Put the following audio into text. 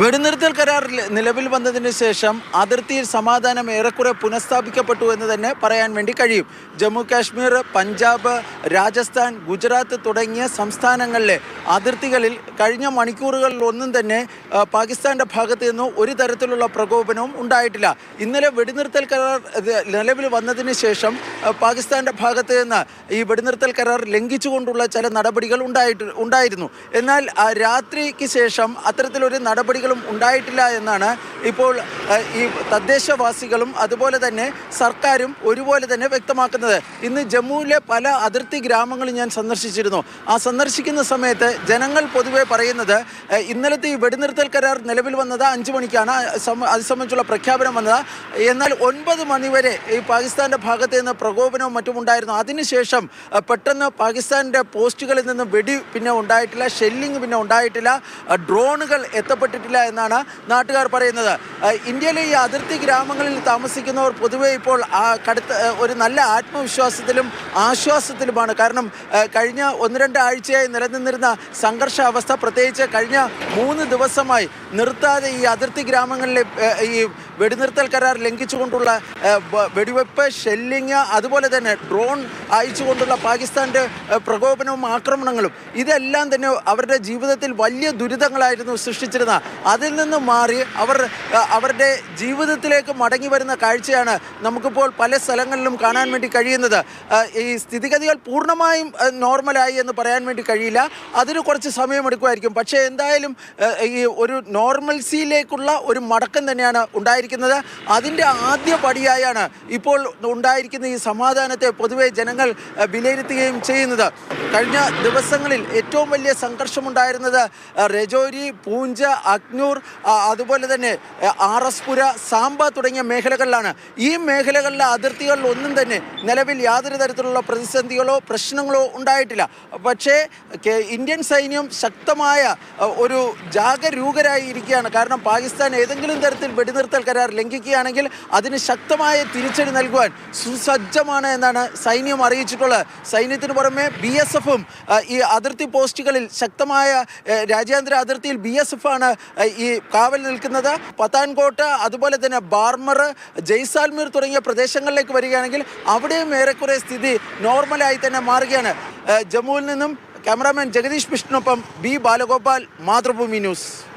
വെടിനിർത്തൽ കരാർ നിലവിൽ വന്നതിന് ശേഷം അതിർത്തിയിൽ സമാധാനം ഏറെക്കുറെ പുനഃസ്ഥാപിക്കപ്പെട്ടു എന്ന് തന്നെ പറയാൻ വേണ്ടി കഴിയും. ജമ്മു കാശ്മീർ പഞ്ചാബ് രാജസ്ഥാൻ ഗുജറാത്ത് തുടങ്ങിയ സംസ്ഥാനങ്ങളിലെ അതിർത്തികളിൽ കഴിഞ്ഞ മണിക്കൂറുകളിൽ ഒന്നും തന്നെ പാകിസ്ഥാന്റെ ഭാഗത്തു നിന്നും ഒരു തരത്തിലുള്ള പ്രകോപനവും ഉണ്ടായിട്ടില്ല. ഇന്നലെ വെടിനിർത്തൽ കരാർ നിലവിൽ വന്നതിന് ശേഷം പാകിസ്ഥാന്റെ ഭാഗത്ത് നിന്ന് ഈ വെടിനിർത്തൽ കരാർ ലംഘിച്ചുകൊണ്ടുള്ള ചില നടപടികൾ ഉണ്ടായിട്ട് ഉണ്ടായിരുന്നു. എന്നാൽ രാത്രിക്ക് ശേഷം അത്തരത്തിലൊരു ഉണ്ടായിട്ടില്ല എന്നാണ് ഇപ്പോൾ ഈ തദ്ദേശവാസികളും അതുപോലെ തന്നെ സർക്കാരും ഒരുപോലെ തന്നെ വ്യക്തമാക്കുന്നത്. ഇന്ന് ജമ്മുവിലെ പല അതിർത്തി ഗ്രാമങ്ങളും ഞാൻ സന്ദർശിച്ചിരുന്നു. ആ സന്ദർശിക്കുന്ന സമയത്ത് ജനങ്ങൾ പൊതുവെ പറയുന്നത് ഇന്നലത്തെ ഈ വെടിനിർത്തൽ കരാർ നിലവിൽ വന്നത് അഞ്ച് മണിക്കാണ്. അത് സംബന്ധിച്ചുള്ള പ്രഖ്യാപനം വന്നത്. എന്നാൽ ഒൻപത് മണിവരെ ഈ പാകിസ്ഥാന്റെ ഭാഗത്ത് നിന്ന് പ്രകോപനവും മറ്റും ഉണ്ടായിരുന്നു. അതിനുശേഷം പെട്ടെന്ന് പാകിസ്ഥാന്റെ പോസ്റ്റുകളിൽ നിന്ന് വെടി പിന്നെ ഉണ്ടായിട്ടില്ല ഷെല്ലിംഗ് പിന്നെ ഉണ്ടായിട്ടില്ല ഡ്രോണുകൾ എത്തപ്പെട്ടിട്ടില്ല എന്നാണ് നാട്ടുകാർ പറയുന്നത്. ഇന്ത്യയിലെ ഈ അതിർത്തി ഗ്രാമങ്ങളിൽ താമസിക്കുന്നവർ പൊതുവെ ഇപ്പോൾ കടുത്ത ഒരു നല്ല ആത്മവിശ്വാസത്തിലും ആശ്വാസത്തിലുമാണ്. കാരണം കഴിഞ്ഞ ഒന്ന് രണ്ടാഴ്ചയായി നിലനിന്നിരുന്ന സംഘർഷാവസ്ഥ പ്രത്യേകിച്ച് കഴിഞ്ഞ മൂന്ന് ദിവസമായി നിർത്താതെ ഈ അതിർത്തി ഗ്രാമങ്ങളിലെ ഈ വെടിനിർത്തൽ കരാർ ലംഘിച്ചുകൊണ്ടുള്ള വെടിവെപ്പ് ഷെല്ലിങ് അതുപോലെ തന്നെ ഡ്രോൺ അയച്ചുകൊണ്ടുള്ള പാകിസ്ഥാന്റെ പ്രകോപനവും ആക്രമണങ്ങളും ഇതെല്ലാം തന്നെ അവരുടെ ജീവിതത്തിൽ വലിയ ദുരിതങ്ങളായിരുന്നു സൃഷ്ടിച്ചിരുന്ന. അതിൽ നിന്ന് മാറി അവർ അവരുടെ ജീവിതത്തിലേക്ക് മടങ്ങി വരുന്ന കാഴ്ചയാണ് നമുക്കിപ്പോൾ പല സ്ഥലങ്ങളിലും കാണാൻ വേണ്ടി കഴിയുന്നത്. ഈ സ്ഥിതിഗതികൾ പൂർണമായും നോർമലായി എന്ന് പറയാൻ വേണ്ടി കഴിയില്ല. അതിന് കുറച്ച് സമയമെടുക്കുമായിരിക്കും പക്ഷേ എന്തായാലും ഈ ഒരു നോർമൽസിയിലേക്കുള്ള ഒരു മടക്കം തന്നെയാണ് ഉണ്ടായിരിക്കുന്നത്. അതിന്റെ ആദ്യ പടിയായാണ് ഇപ്പോൾ ഉണ്ടായിരിക്കുന്ന ഈ സമാധാനത്തെ പൊതുവെ ജനങ്ങൾ വിലയിരുത്തുകയും ചെയ്യുന്നത്. കഴിഞ്ഞ ദിവസങ്ങളിൽ ഏറ്റവും വലിയ സംഘർഷമുണ്ടായിരുന്നത് രജോരി പൂഞ്ച അഗ്നൂർ അതുപോലെ തന്നെ ആർ എസ് പുര സാമ്പ തുടങ്ങിയ മേഖലകളിലാണ്. ഈ മേഖലകളിലെ അതിർത്തികളിൽ ഒന്നും തന്നെ നിലവിൽ യാതൊരു തരത്തിലുള്ള പ്രതിസന്ധികളോ പ്രശ്നങ്ങളോ ഉണ്ടായിട്ടില്ല. പക്ഷേ ഇന്ത്യൻ സൈന്യം ശക്തമായ ഒരു ജാഗരൂകരായി ഇരിക്കുകയാണ് കാരണം പാകിസ്ഥാൻ ഏതെങ്കിലും തരത്തിൽ വെടിനിർത്തൽ കരാർ ലംഘിക്കുകയാണെങ്കിൽ അതിന് ശക്തമായ തിരിച്ചടി നൽകുവാൻ സുസജ്ജമാണ് എന്നാണ് സൈന്യം അറിയിച്ചിട്ടുള്ളത്. സൈന്യത്തിന് പുറമെ ബി എസ് എഫും ഈ അതിർത്തി പോസ്റ്റുകളിൽ ശക്തമായ രാജ്യാന്തര അതിർത്തിയിൽ ബി എസ് എഫ് ആണ് ഈ കാവൽ നിൽക്കുന്നത്. പത്താൻകോട്ട് അതുപോലെ തന്നെ ബാർമർ ജയ്സാൽമീർ തുടങ്ങിയ പ്രദേശങ്ങളിലേക്ക് വരികയാണെങ്കിൽ അവിടെയും ഏറെക്കുറെ സ്ഥിതി നോർമലായി തന്നെ മാറുകയാണ്. ജമ്മുവിൽ നിന്നും ക്യാമറാമാൻ ജഗദീഷ് വിഷ്ണുനൊപ്പം ബി ബാലഗോപാൽ മാതൃഭൂമി ന്യൂസ്.